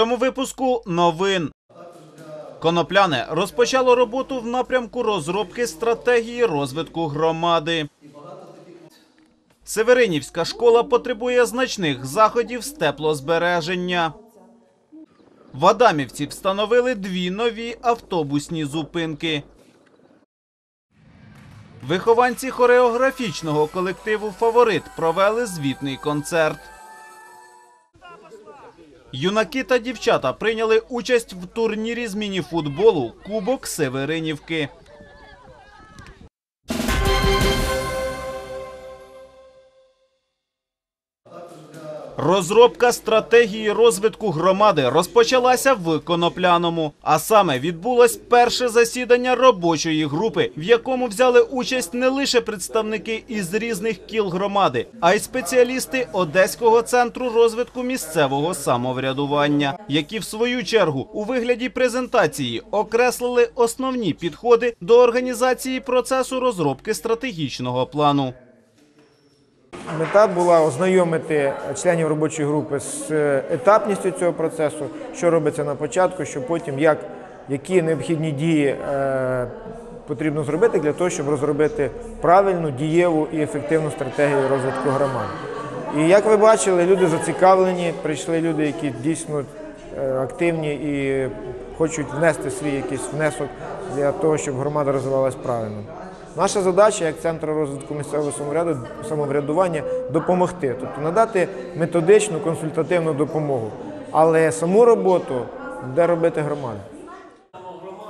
цьому випуску новин. Конопляне розпочало роботу в напрямку розробки стратегії розвитку громади. Северинівська школа потребує значних заходів з теплозбереження. В Адамівці встановили дві нові автобусні зупинки. Вихованці хореографічного колективу Фаворит провели звітний концерт. Юнаки та дівчата прийняли участь в турнірі з мініфутболу Кубок Северинівки. Розробка стратегії розвитку громади розпочалася в Конопляному. А саме відбулось перше засідання робочої групи, в якому взяли участь не лише представники із різних кіл громади, а й спеціалісти Одеського центру розвитку місцевого самоврядування, які в свою чергу у вигляді презентації окреслили основні підходи до організації процесу розробки стратегічного плану. Мета була ознайомити членів робочої групи з е, етапністю цього процесу, що робиться на початку, що потім як, які необхідні дії е, потрібно зробити для того, щоб розробити правильну, дієву і ефективну стратегію розвитку громади. І як ви бачили, люди зацікавлені, прийшли люди, які дійсно е, активні і хочуть внести свій якийсь внесок для того, щоб громада розвивалась правильно. Наша задача як центру розвитку місцевого самовряду- самоврядування допомогти, тобто надати методичну консультативну допомогу. Але саму роботу буде робити громада.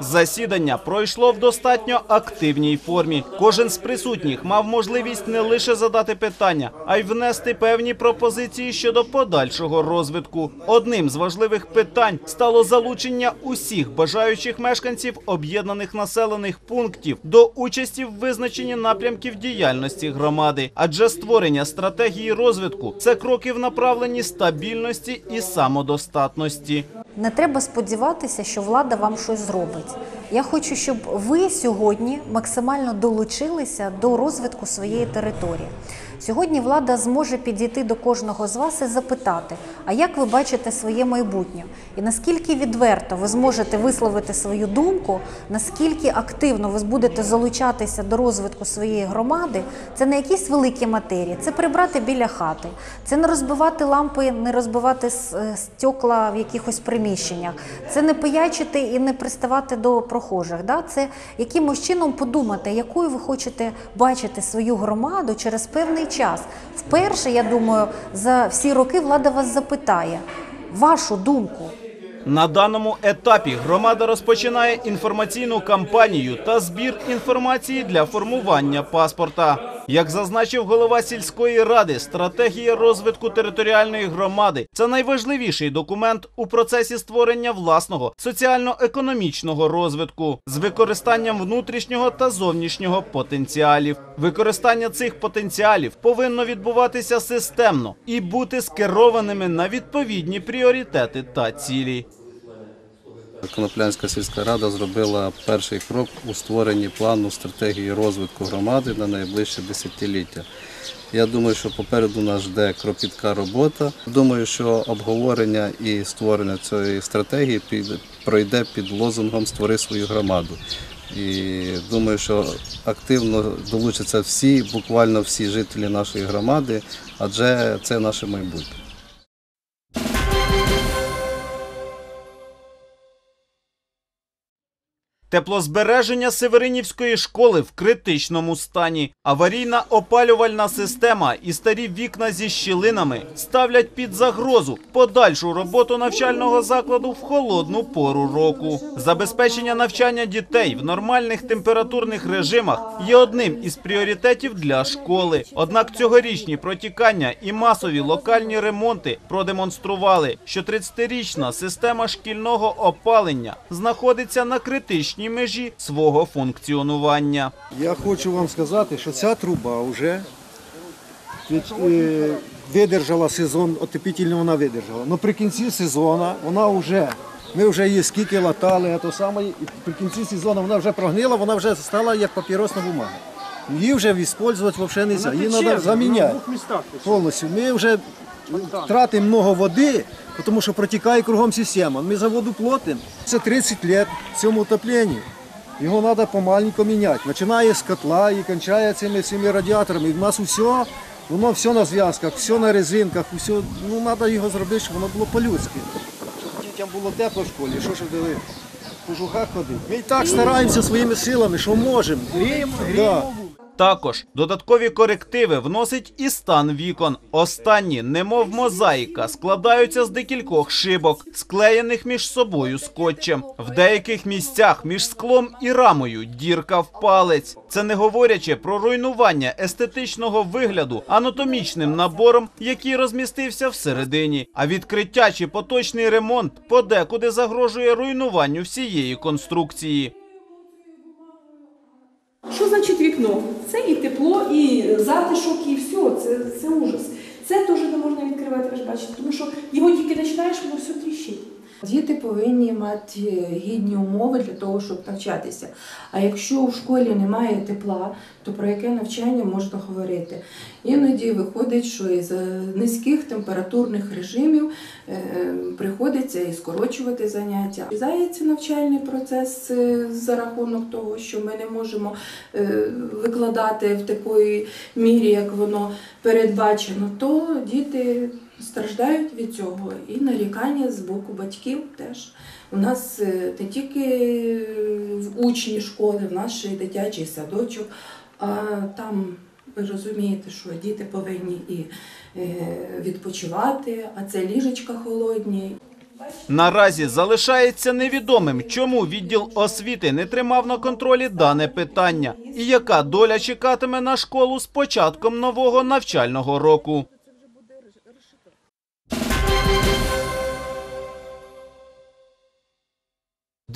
Засідання пройшло в достатньо активній формі. Кожен з присутніх мав можливість не лише задати питання, а й внести певні пропозиції щодо подальшого розвитку. Одним з важливих питань стало залучення усіх бажаючих мешканців об'єднаних населених пунктів до участі в визначенні напрямків діяльності громади, адже створення стратегії розвитку це кроки в направленні стабільності і самодостатності. Не треба сподіватися, що влада вам щось зробить. Я хочу, щоб ви сьогодні максимально долучилися до розвитку своєї території. Сьогодні влада зможе підійти до кожного з вас і запитати, а як ви бачите своє майбутнє? І наскільки відверто ви зможете висловити свою думку, наскільки активно ви будете залучатися до розвитку своєї громади, це не якісь великі матерії, це прибрати біля хати, це не розбивати лампи, не розбивати е, стекла в якихось приміщеннях, це не пиячити і не приставати до прохожих. Да? Це якимось чином подумати, якою ви хочете бачити свою громаду через певний час. Вперше, я думаю, за всі роки влада вас запитає вашу думку. На даному етапі громада розпочинає інформаційну кампанію та збір інформації для формування паспорта. Як зазначив голова сільської ради, стратегія розвитку територіальної громади це найважливіший документ у процесі створення власного соціально-економічного розвитку з використанням внутрішнього та зовнішнього потенціалів. Використання цих потенціалів повинно відбуватися системно і бути скерованими на відповідні пріоритети та цілі. Коноплянська сільська рада зробила перший крок у створенні плану стратегії розвитку громади на найближче десятиліття. Я думаю, що попереду нас жде кропітка робота. Думаю, що обговорення і створення цієї стратегії пройде під лозунгом Створи свою громаду. І думаю, що активно долучаться всі, буквально всі жителі нашої громади, адже це наше майбутнє. Теплозбереження Северинівської школи в критичному стані. Аварійна опалювальна система і старі вікна зі щілинами ставлять під загрозу подальшу роботу навчального закладу в холодну пору року. Забезпечення навчання дітей в нормальних температурних режимах є одним із пріоритетів для школи. Однак цьогорічні протікання і масові локальні ремонти продемонстрували, що 30-річна система шкільного опалення знаходиться на критичній межі свого функціонування. Я хочу вам сказати, що ця труба вже е, видержала сезон, отопітельний вона видержала. Але при кінці сезону вона вже, ми вже її скільки латали, а то саме, і при кінці сезону вона вже прогнила, вона вже стала як папіросна бумага. Її вже використовувати взагалі не можна, її треба заміняти повністю. Ми вже тратимо много води, тому що протікає кругом система. Ми за воду платимо. Це 30 років цьому отопленню. Його треба помаленьку міняти. Починає з котла і кончає цими, цими радіаторами. І в нас усе, воно все на зв'язках, все на резинках, все, ну треба його зробити, щоб воно було по-людськи. Щоб дітям було тепло в школі, що ж ви по жухах ходити. Ми і так стараємося своїми силами, що можемо. Гріємо, гріємо. Також додаткові корективи вносить і стан вікон. Останні, немов мозаїка, складаються з декількох шибок, склеєних між собою скотчем. В деяких місцях між склом і рамою дірка в палець. Це не говорячи про руйнування естетичного вигляду анатомічним набором, який розмістився всередині. А відкриття чи поточний ремонт подекуди загрожує руйнуванню всієї конструкції. Що значить вікно? Це і тепло, і затишок, і все. Це, це ужас. Це теж не можна відкривати, ви ж бачите, тому що його тільки починаєш, воно все тріщить. Діти повинні мати гідні умови для того, щоб навчатися. А якщо у школі немає тепла, то про яке навчання можна говорити? Іноді виходить, що із низьких температурних режимів е, приходиться і скорочувати заняття. Здається навчальний процес е, за рахунок того, що ми не можемо е, викладати в такої мірі, як воно передбачено, то діти страждають від цього і нарікання з боку батьків теж. У нас е, не тільки в учні школи, в нас ще й дитячий садочок, а там ви розумієте, що діти повинні і е, відпочивати, а це ліжечка холодні. Наразі залишається невідомим, чому відділ освіти не тримав на контролі дане питання, і яка доля чекатиме на школу з початком нового навчального року.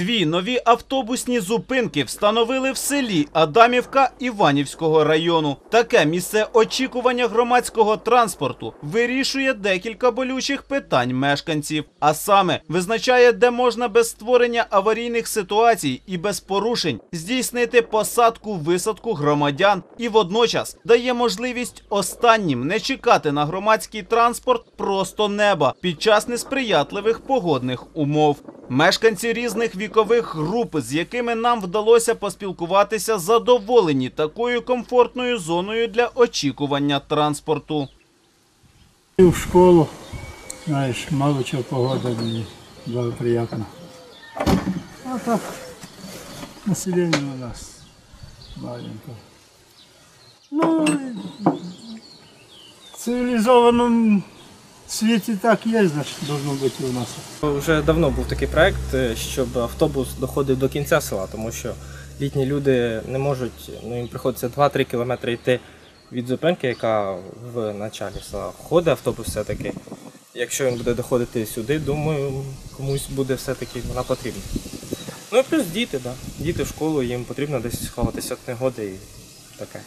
Дві нові автобусні зупинки встановили в селі Адамівка Іванівського району. Таке місце очікування громадського транспорту вирішує декілька болючих питань мешканців, а саме визначає, де можна без створення аварійних ситуацій і без порушень здійснити посадку висадку громадян, і водночас дає можливість останнім не чекати на громадський транспорт просто неба під час несприятливих погодних умов. Мешканці різних вікових груп, з якими нам вдалося поспілкуватися, задоволені такою комфортною зоною для очікування транспорту. В школу, знаешь, мало чего погода мне благоприятна. А так, население у нас маленькое. Ну, и цивилизованном так есть, значит, должно быть и у нас. Вже давно був такий проект, е, щоб автобус доходив до кінця села, тому що літні люди не можуть, ну їм приходиться 2-3 кілометри йти від зупинки, яка в началі села. Ходить автобус все-таки. Якщо він буде доходити сюди, думаю, комусь буде все-таки вона потрібна. Ну і плюс діти, да. Діти в школу, їм потрібно десь сховатися від негоди і таке.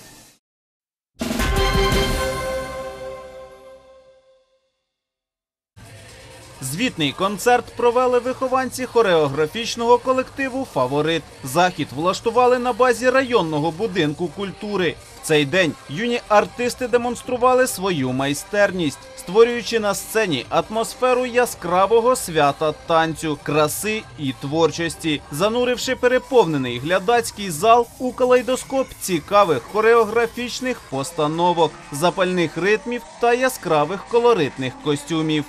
Звітний концерт провели вихованці хореографічного колективу Фаворит. Захід влаштували на базі районного будинку культури. В цей день юні артисти демонстрували свою майстерність, створюючи на сцені атмосферу яскравого свята танцю, краси і творчості, зануривши переповнений глядацький зал у калейдоскоп цікавих хореографічних постановок, запальних ритмів та яскравих колоритних костюмів.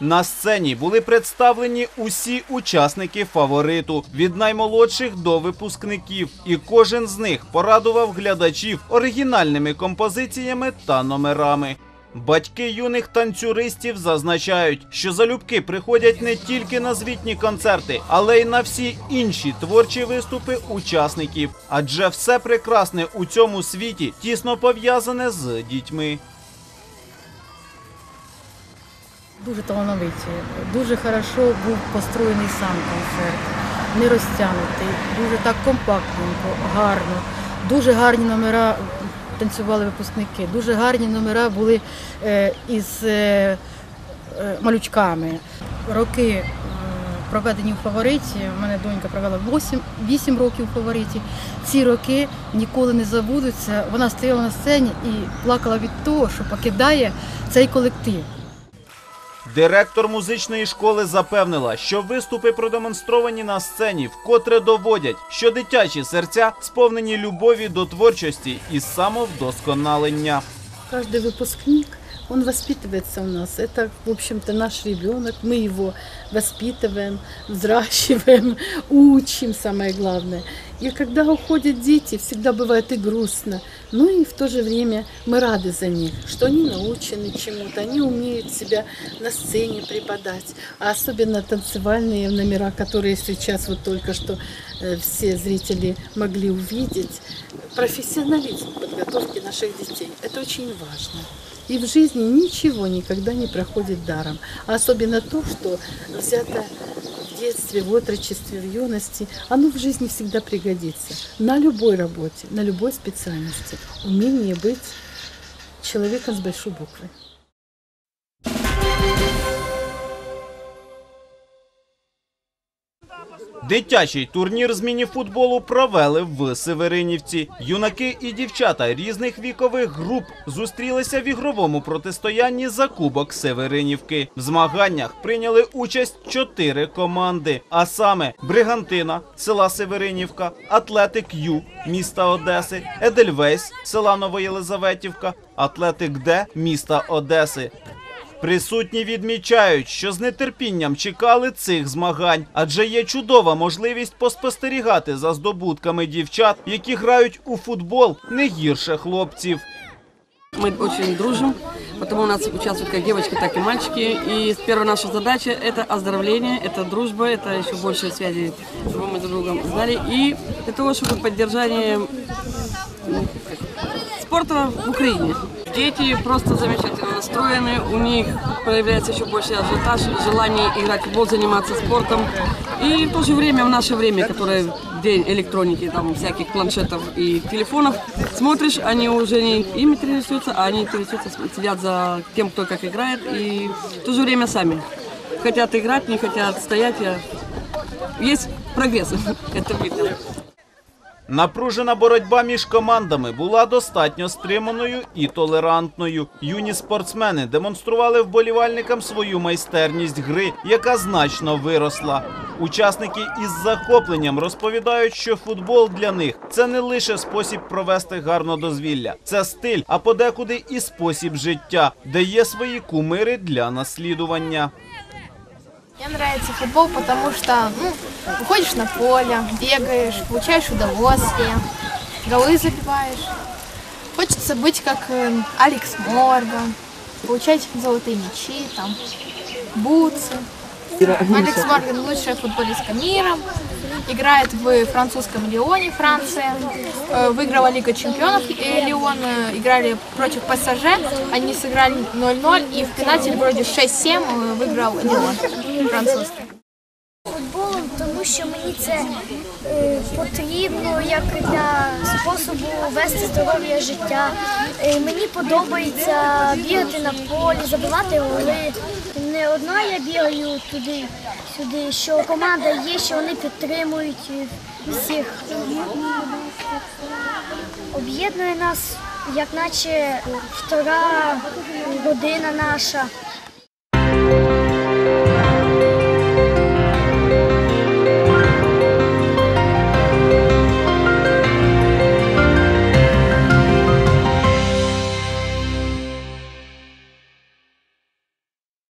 На сцені були представлені усі учасники фавориту від наймолодших до випускників, і кожен з них порадував глядачів оригінальними композиціями та номерами. Батьки юних танцюристів зазначають, що залюбки приходять не тільки на звітні концерти, але й на всі інші творчі виступи учасників, адже все прекрасне у цьому світі тісно пов'язане з дітьми. Дуже талановиті. Дуже хорошо був построєний сам концерт, не розтягнутий, дуже так компактненько, гарно. Дуже гарні номера танцювали випускники, дуже гарні номера були е, із е, е, малючками. Роки проведені у фавориті. У мене донька провела 8, 8 років у фавориті. Ці роки ніколи не забудуться. Вона стояла на сцені і плакала від того, що покидає цей колектив. Директор музичної школи запевнила, що виступи продемонстровані на сцені вкотре доводять, що дитячі серця сповнені любові до творчості і самовдосконалення. Каждый выпускник, он воспитывается у нас. Это, в общем-то, наш ребенок. Мы его воспитываем, взращиваем, учим, самое главное. И когда уходят дети, всегда бывает и грустно. Ну и в то же время мы рады за них, что они научены чему-то, они умеют себя на сцене преподать. А особенно танцевальные номера, которые сейчас вот только что э, все зрители могли увидеть. Профессионализм подготовки наших детей – это очень важно. И в жизни ничего никогда не проходит даром. А особенно то, что взято в детстве, в отрочестве, в юности, оно в жизни всегда пригодится. На любой работе, на любой специальности. Умение быть человеком с большой буквы. Дитячий турнір з мініфутболу провели в Северинівці. Юнаки і дівчата різних вікових груп зустрілися в ігровому протистоянні за Кубок Северинівки. В змаганнях прийняли участь чотири команди, а саме Бригантина села Северинівка, Атлетик Ю міста Одеси, Едельвейс села Новоєлизаветівка, Атлетик Д міста Одеси. Присутні відмічають, що з нетерпінням чекали цих змагань, адже є чудова можливість поспостерігати за здобутками дівчат, які грають у футбол не гірше хлопців. Мы очень дружим, потому у нас участвуют как девочки, так и мальчики. И первая наша задача – это оздоровление, это дружба, это еще больше связи, чтобы мы друг друга знали. И для того, чтобы поддержание ну, как, спорта в Украине. Дети просто замечательно Настроены, у них появляется еще больше ажиотаж, желание играть в футбол, заниматься спортом. И в то же время, в наше время, которое день электроники, там всяких планшетов и телефонов, смотришь, они уже не им интересуются, а они интересуются, следят за тем, кто как играет, и в то же время сами хотят играть, не хотят стоять. Есть прогресс, это видно. Напружена боротьба між командами була достатньо стриманою і толерантною. Юні спортсмени демонстрували вболівальникам свою майстерність гри, яка значно виросла. Учасники із захопленням розповідають, що футбол для них це не лише спосіб провести гарно дозвілля, це стиль, а подекуди і спосіб життя, де є свої кумири для наслідування. Мне нравится футбол, потому что ну, выходишь на поле, бегаешь, получаешь удовольствие, голы забиваешь. Хочется быть как э, Алекс Морган, получать золотые мячи, там, бутсы. Алекс Морган лучшая футболистка мира, играет в французском Лионе, Франция. Э, Выиграла Лига чемпионов э, Лион, э, играли против ПСЖ, они сыграли 0-0 и в пенальти вроде 6-7 э, выиграл Лион французский. футболом, тому що мені це е, потрібно як для способу вести здоров'я життя. Е, мені подобається бігати на полі, забивати голи. Не одна я бігаю туди, сюди, що команда є, що вони підтримують всіх. Об'єднує нас, як наче втора година наша.